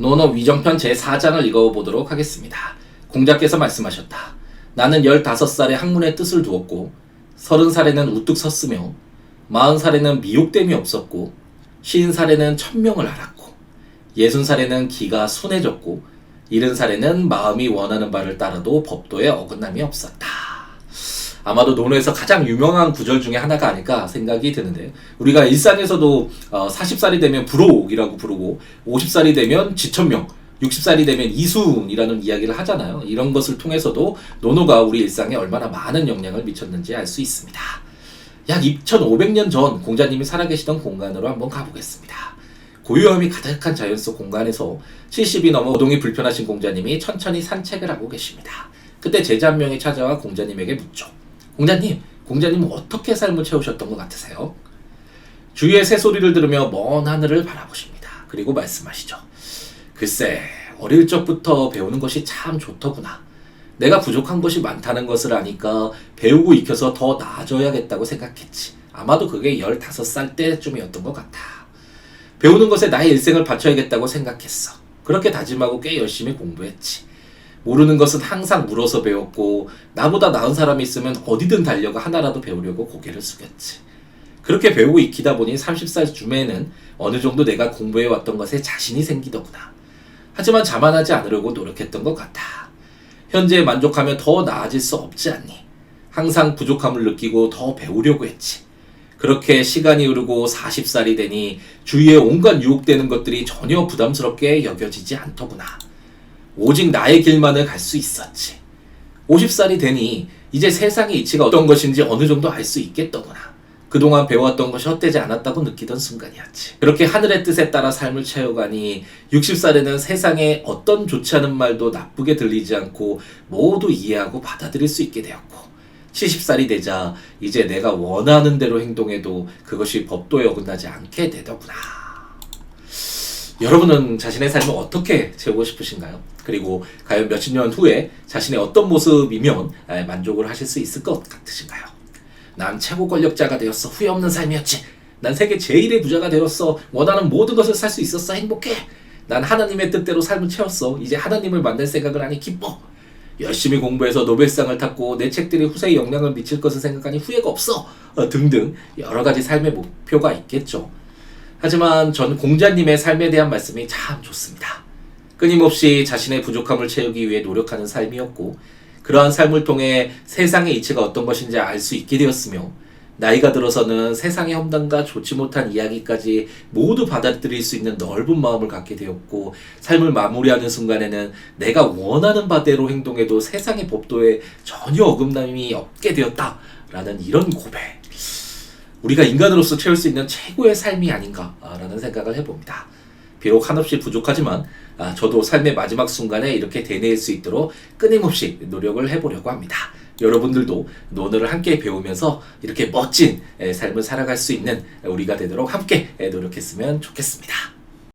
논어 위정편 제4장을 읽어보도록 하겠습니다. 공자께서 말씀하셨다. 나는 15살에 학문의 뜻을 두었고 30살에는 우뚝 섰으며 40살에는 미혹됨이 없었고 50살에는 천명을 알았고 60살에는 기가 순해졌고 70살에는 마음이 원하는 바를 따라도 법도에 어긋남이 없었다. 아마도 논어에서 가장 유명한 구절 중에 하나가 아닐까 생각이 드는데 우리가 일상에서도 어, 40살이 되면 불옥이라고 부르고 50살이 되면 지천명 60살이 되면 이순이라는 이야기를 하잖아요. 이런 것을 통해서도 논어가 우리 일상에 얼마나 많은 영향을 미쳤는지 알 수 있습니다. 약 2500년 전 공자님이 살아계시던 공간으로 한번 가보겠습니다. 고요함이 가득한 자연 속 공간에서 70이 넘어 거동이 불편하신 공자님이 천천히 산책을 하고 계십니다. 그때 제자 한 명이 찾아와 공자님에게 묻죠. 공자님, 공자님은 어떻게 삶을 채우셨던 것 같으세요? 주위의 새소리를 들으며 먼 하늘을 바라보십니다. 그리고 말씀하시죠. 글쎄, 어릴 적부터 배우는 것이 참 좋더구나. 내가 부족한 것이 많다는 것을 아니까 배우고 익혀서 더 나아져야겠다고 생각했지. 아마도 그게 15살 때쯤이었던 것 같아. 배우는 것에 나의 일생을 바쳐야겠다고 생각했어. 그렇게 다짐하고 꽤 열심히 공부했지. 모르는 것은 항상 물어서 배웠고, 나보다 나은 사람이 있으면 어디든 달려가 하나라도 배우려고 고개를 숙였지. 그렇게 배우고 익히다 보니 30살 쯤에는 어느 정도 내가 공부해 왔던 것에 자신이 생기더구나. 하지만 자만하지 않으려고 노력했던 것 같아. 현재에 만족하면 더 나아질 수 없지 않니? 항상 부족함을 느끼고 더 배우려고 했지. 그렇게 시간이 흐르고 40살이 되니 주위에 온갖 유혹되는 것들이 전혀 부담스럽게 여겨지지 않더구나. 오직 나의 길만을 갈 수 있었지. 50살이 되니 이제 세상의 이치가 어떤 것인지 어느 정도 알 수 있겠더구나. 그동안 배워왔던 것이 헛되지 않았다고 느끼던 순간이었지. 그렇게 하늘의 뜻에 따라 삶을 채워가니 60살에는 세상에 어떤 좋지 않은 말도 나쁘게 들리지 않고 모두 이해하고 받아들일 수 있게 되었고 70살이 되자 이제 내가 원하는 대로 행동해도 그것이 법도에 어긋나지 않게 되더구나. 여러분은 자신의 삶을 어떻게 채우고 싶으신가요? 그리고 과연 몇십 년 후에 자신의 어떤 모습이면 에, 만족을 하실 수 있을 것 같으신가요? 난 최고 권력자가 되었어. 후회 없는 삶이었지. 난 세계 제일의 부자가 되었어. 원하는 모든 것을 살 수 있었어. 행복해. 난 하나님의 뜻대로 삶을 채웠어. 이제 하나님을 만날 생각을 하니 기뻐. 열심히 공부해서 노벨상을 탔고 내 책들이 후세에 영향을 미칠 것을 생각하니 후회가 없어. 어, 등등 여러 가지 삶의 목표가 있겠죠. 하지만 전 공자님의 삶에 대한 말씀이 참 좋습니다. 끊임없이 자신의 부족함을 채우기 위해 노력하는 삶이었고, 그러한 삶을 통해 세상의 이치가 어떤 것인지 알 수 있게 되었으며, 나이가 들어서는 세상의 험담과 좋지 못한 이야기까지 모두 받아들일 수 있는 넓은 마음을 갖게 되었고, 삶을 마무리하는 순간에는 내가 원하는 바대로 행동해도 세상의 법도에 전혀 어긋남이 없게 되었다라는 이런 고백. 우리가 인간으로서 채울 수 있는 최고의 삶이 아닌가라는 생각을 해봅니다. 비록 한없이 부족하지만 아, 저도 삶의 마지막 순간에 이렇게 되뇌일 수 있도록 끊임없이 노력을 해보려고 합니다. 여러분들도 논어를 함께 배우면서 이렇게 멋진 에, 삶을 살아갈 수 있는 우리가 되도록 함께 에, 노력했으면 좋겠습니다.